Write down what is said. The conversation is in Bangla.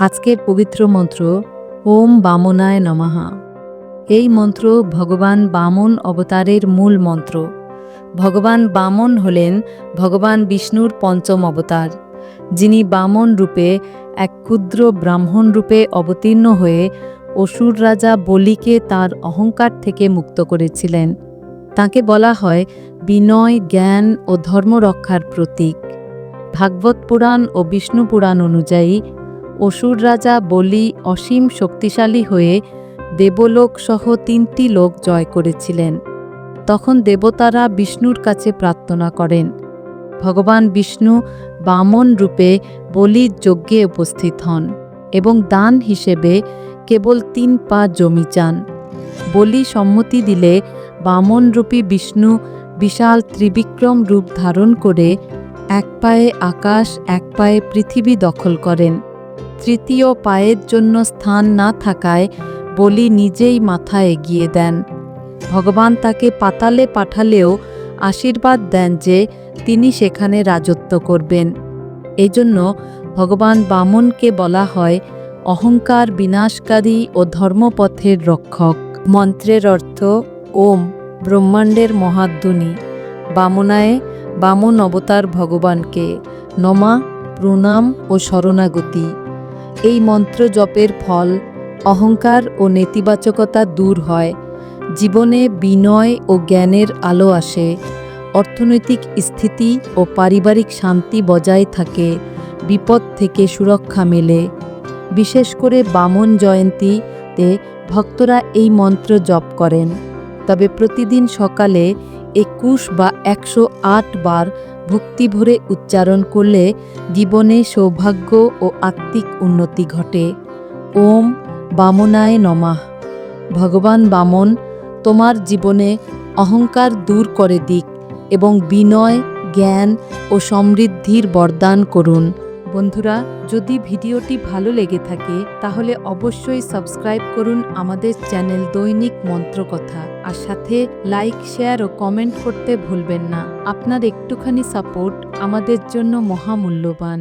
আজকের পবিত্র মন্ত্র, ওম বামনায় নমঃ। এই মন্ত্র ভগবান বামন অবতারের মূল মন্ত্র। ভগবান বামন হলেন ভগবান বিষ্ণুর পঞ্চম অবতার, যিনি বামন রূপে এক ক্ষুদ্র ব্রাহ্মণ রূপে অবতীর্ণ হয়ে অসুর রাজা বলিকে তার অহংকার থেকে মুক্ত করেছিলেন। তাকে বলা হয় বিনয়, জ্ঞান ও ধর্মরক্ষার প্রতীক। ভাগবত পুরাণ ও বিষ্ণু পুরাণ অনুযায়ী অসুর রাজা বলি অসীম শক্তিশালী হয়ে দেবলোক সহ তিনটি লোক জয় করেছিলেন। তখন দেবতারা বিষ্ণুর কাছে প্রার্থনা করেন, ভগবান বিষ্ণু বামন রূপে বলির যজ্ঞে উপস্থিত হন এবং দান হিসেবে কেবল তিন পা জমি চান। বলি সম্মতি দিলে বামনরূপী বিষ্ণু বিশাল ত্রিবিক্রম রূপ ধারণ করে এক পায়ে আকাশ, এক পায়ে পৃথিবী দখল করেন। তৃতীয় পায়ের জন্য স্থান না থাকায় বলি নিজেই মাথা এগিয়ে দেন। ভগবান তাকে পাতালে পাঠালেও আশীর্বাদ দেন যে তিনি সেখানে রাজত্ব করবেন। এজন্য ভগবান বামনকে বলা হয় অহংকার বিনাশকারী ও ধর্মপথের রক্ষক। মন্ত্রের অর্থ, ওম, ব্রহ্মাণ্ডের মহাধ্বনি। বামনায় বামন অবতার ভগবানকে, নমা, প্রণাম ও শরণাগতি। এই মন্ত্র জপের ফল অহংকার ও নেতিবাচকতা দূর হয়। জীবনে বিনয় ও জ্ঞানের আলো আসে। অর্থনৈতিক স্থিতি ও পারিবারিক শান্তি বজায় থাকে। বিপদ থেকে সুরক্ষা মেলে। বিশেষ করে বামন জয়ন্তীতে ভক্তরা এই মন্ত্র জপ করেন। তবে প্রতিদিন সকালে একুশ বা একশো আট বার ভক্তি ভরে উচ্চারণ করলে জীবনে সৌভাগ্য ও আত্মিক উন্নতি ঘটে। ওম বামনায় নমাহ ভগবান বামন, তোমার জীবনে অহংকার দূর করে দিক এবং বিনয়, জ্ঞান ও সমৃদ্ধির বরদান করুন। বন্ধুরা, যদি ভিডিওটি ভালো লেগে থাকে, তাহলে অবশ্যই সাবস্ক্রাইব করুন আমাদের চ্যানেল দৈনিক মন্ত্রকথা। আর সাথে লাইক, শেয়ার ও কমেন্ট করতে ভুলবেন না। আপনার একটুখানি সাপোর্ট আমাদের জন্য মহামূল্যবান।